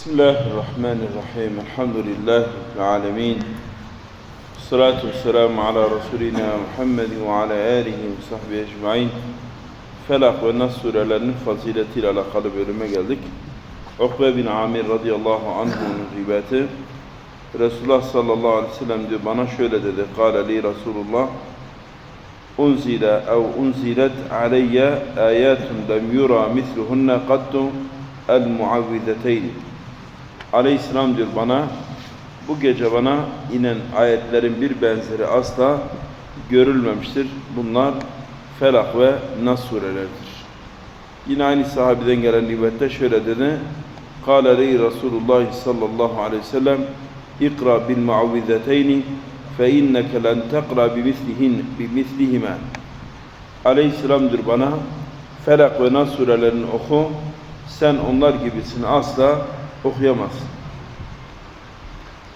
Bismillahirrahmanirrahim. Elhamdülillahi Rabbil alemin. Salatu vesselamu ala Resulina Muhammed ve ala alihi ve sahbihi ecmain. Felak ve Nas surelerinin faziletiyle alakalı bölüme geldik. Ukbe bin Amir radıyallahu anhu'nun rivayeti. Resulullah sallallahu aleyhi ve sellem diyor bana şöyle dedi. Kale li Resulullah unzile ev unzilet aleyye ayetun lem yura misluhunne kattu el muavvizeteyn. Aleyhisselam diyor bana bu gece bana inen ayetlerin bir benzeri asla görülmemiştir. Bunlar Felak ve Nas surelerdir. Yine aynı sahabeden gelen rivayette şöyle dedi. Kâle ley Resulullah sallallahu aleyhi ve sellem İkra bil muavvizeteyni fe inneke len tekra bimislihin bimislihime. Aleyhisselam diyor bana Felak ve Nas surelerini oku. Sen onlar gibisini asla okuyamazsın.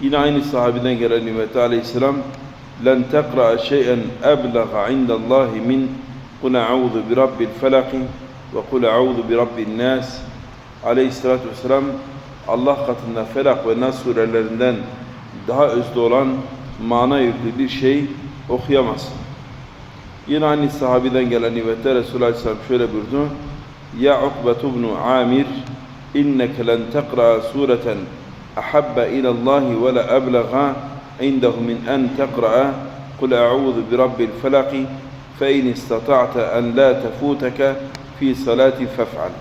Yine aynı sahabeden gelen Nimet Aleyhisselam لَنْ تَقْرَأَ شَيْئًا أَبْلَغَ عِنْدَ اللّٰهِ مِنْ قُلْ اَعُوذُ بِرَبِّ الْفَلَقِ وَقُلْ اَعُوذُ بِرَبِّ النَّاسِ Aleyhisselatü Vesselam Allah katında Felak ve Nas surelerinden daha özlü olan mana yüklü bir şey okuyamazsın. Yine aynı sahabeden gelen rivayette Resulullah Aleyhisselam şöyle buyurdu. Ya Ukbetu ibn Amir sureten ahabba ila Allah ve la ablaga indehu min en tekra kul a'udhu bi rabbil felak fe in istata'ta en la tefuteke fi salati fef'al.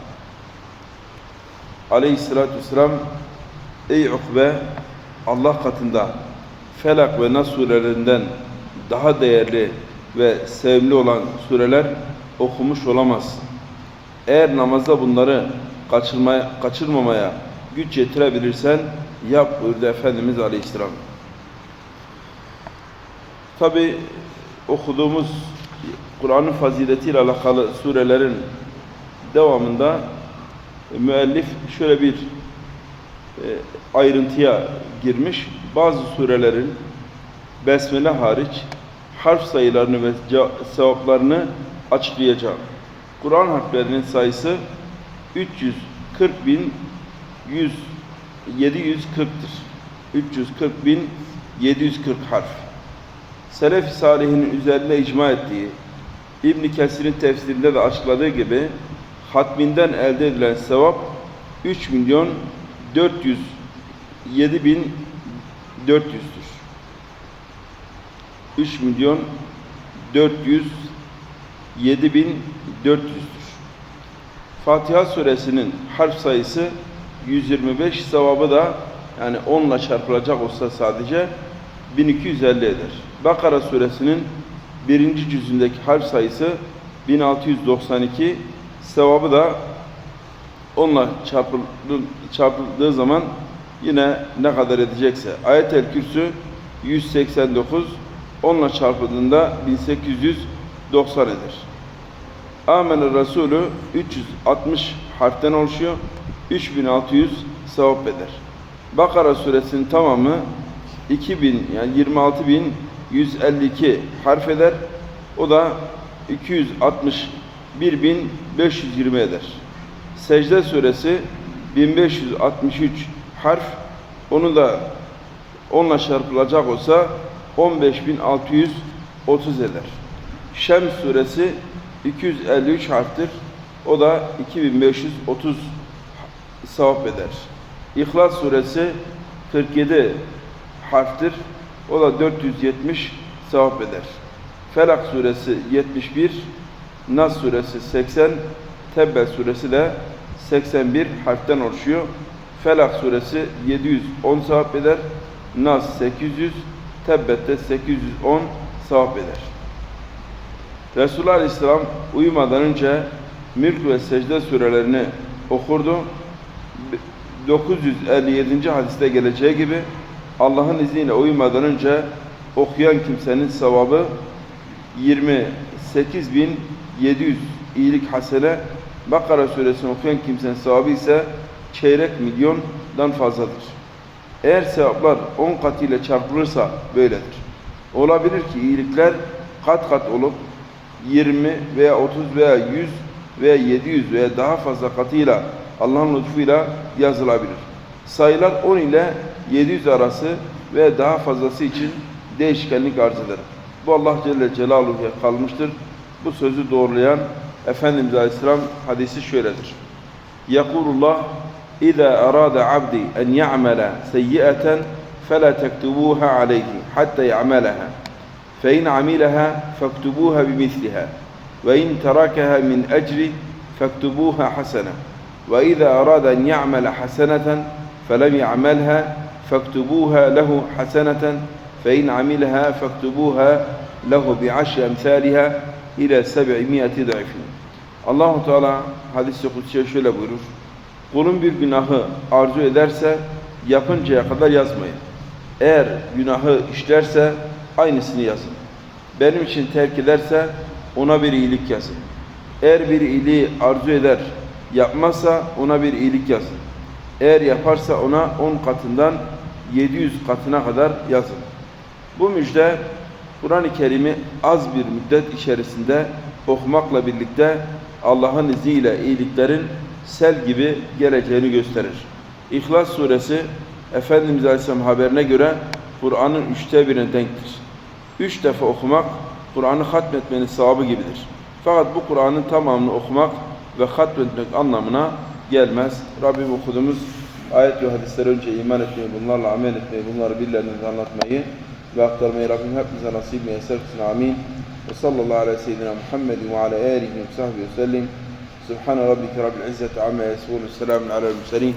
Aleyhissalatü vesselam Ey Ukbe Allah katında Felak ve Nas surelerinden daha değerli ve sevimli olan sureler okumuş olamazsın. Eğer namazda bunları kaçırmaya, kaçırmamaya güç yetirebilirsen yap buyurdu Efendimiz Aleyhisselam. Tabi okuduğumuz Kur'an'ın faziletiyle alakalı surelerin devamında müellif şöyle bir e, ayrıntıya girmiş. Bazı surelerin besmele hariç harf sayılarını ve sevaplarını açıklayacağım. Kur'an harflerinin sayısı 340 bin 100 740'tır. 340 bin 740 harf. Selef-i Salih'in üzerine icma ettiği, İbn Kesir'in tefsirinde de açıkladığı gibi hatminden elde edilen sevap 3 milyon 407 bin 400'dür. 3 milyon 407 bin 400'dür. Fatiha suresinin harf sayısı 125 sevabı da yani 10 ile çarpılacak olsa sadece 1250 eder. Bakara suresinin birinci cüzündeki harf sayısı 1692 sevabı da 10 ile çarpıldığı, zaman yine ne kadar edecekse. Ayet-el Kürsü 189 10 ile çarpıldığında 1890 eder. Amener Resulü 360 harften oluşuyor. 3600 sevap eder. Bakara suresinin tamamı 2000 yani 26152 harf eder. O da 261520 eder. Secde suresi 1563 harf. Onu da onunla çarpılacak olsa 15630 eder. Şems suresi 253 harftir. O da 2530 sevap eder. İhlas suresi 47 harftir. O da 470 sevap eder. Felak suresi 71, Nas suresi 80, Tebbe suresi de 81 harften oluşuyor. Felak suresi 710 sevap eder. Nas 800, Tebbet'te 810 sevap eder. Resulullah Aleyhisselam uyumadan önce Mülk ve Secde surelerini okurdu. 957. hadiste geleceği gibi Allah'ın izniyle uyumadan önce okuyan kimsenin sevabı 28.700 iyilik hasene Bakara suresini okuyan kimsenin sevabı ise çeyrek milyondan fazladır. Eğer sevaplar 10 kat ile çarpılırsa böyledir. Olabilir ki iyilikler kat kat olup 20 veya 30 veya 100 veya 700 veya daha fazla katıyla Allah'ın lütfuyla yazılabilir. Sayılar 10 ile 700 arası ve daha fazlası için değişkenlik arz eder. Bu Allah Celle Celaluhu'ya kalmıştır. Bu sözü doğrulayan Efendimiz Aleyhisselam hadisi şöyledir. Yakulullah İza arada abdi en ya'mela seyyi'eten fela tektubuha aleyhi hatta ya'melaha فإن عملها فاكتبوها بمثلها وإن تركها من أجل فاكتبوها حسنة وإذا أراد أن يعمل حسنة فلم يعملها فاكتبوها له حسنة فإن عملها فاكتبوها له بعشر أمثالها إلى سبعمائة ضعف Allahu Teala hadis-i kutsiye şöyle buyurur. Kulun bir günahı arzu ederse yapıncaya kadar yazmayın. Eğer günahı işlerse aynısını yazın. Benim için terk ederse ona bir iyilik yazın. Eğer bir iyiliği arzu eder, yapmazsa ona bir iyilik yazın. Eğer yaparsa ona 10 katından 700 katına kadar yazın. Bu müjde Kur'an-ı Kerim'i az bir müddet içerisinde okumakla birlikte Allah'ın izniyle iyiliklerin sel gibi geleceğini gösterir. İhlas suresi Efendimiz Aleyhisselam haberine göre Kur'an'ın üçte birine denktir. Üç defa okumak Kur'an'ı hatmetmenin sevabı gibidir. Fakat bu Kur'an'ın tamamını okumak ve hatmetmek anlamına gelmez. Rabbim okuduğumuz ayet ve hadislere önce iman etmeyi, bunlarla amel etmeyi, bunları birilerine anlatmayı ve aktarmayı Rabbim hepimize nasip meyesser kılsın. Amin. Ve sallallahu aleyhi ve seyyidina Muhammedin ve ala alihi ve sahbihi ve sellim. Subhane rabbike rabbil izzeti amma yasifun. Selamun aleyhi ve sellim.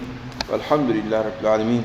Velhamdülillahi rabbil alemin.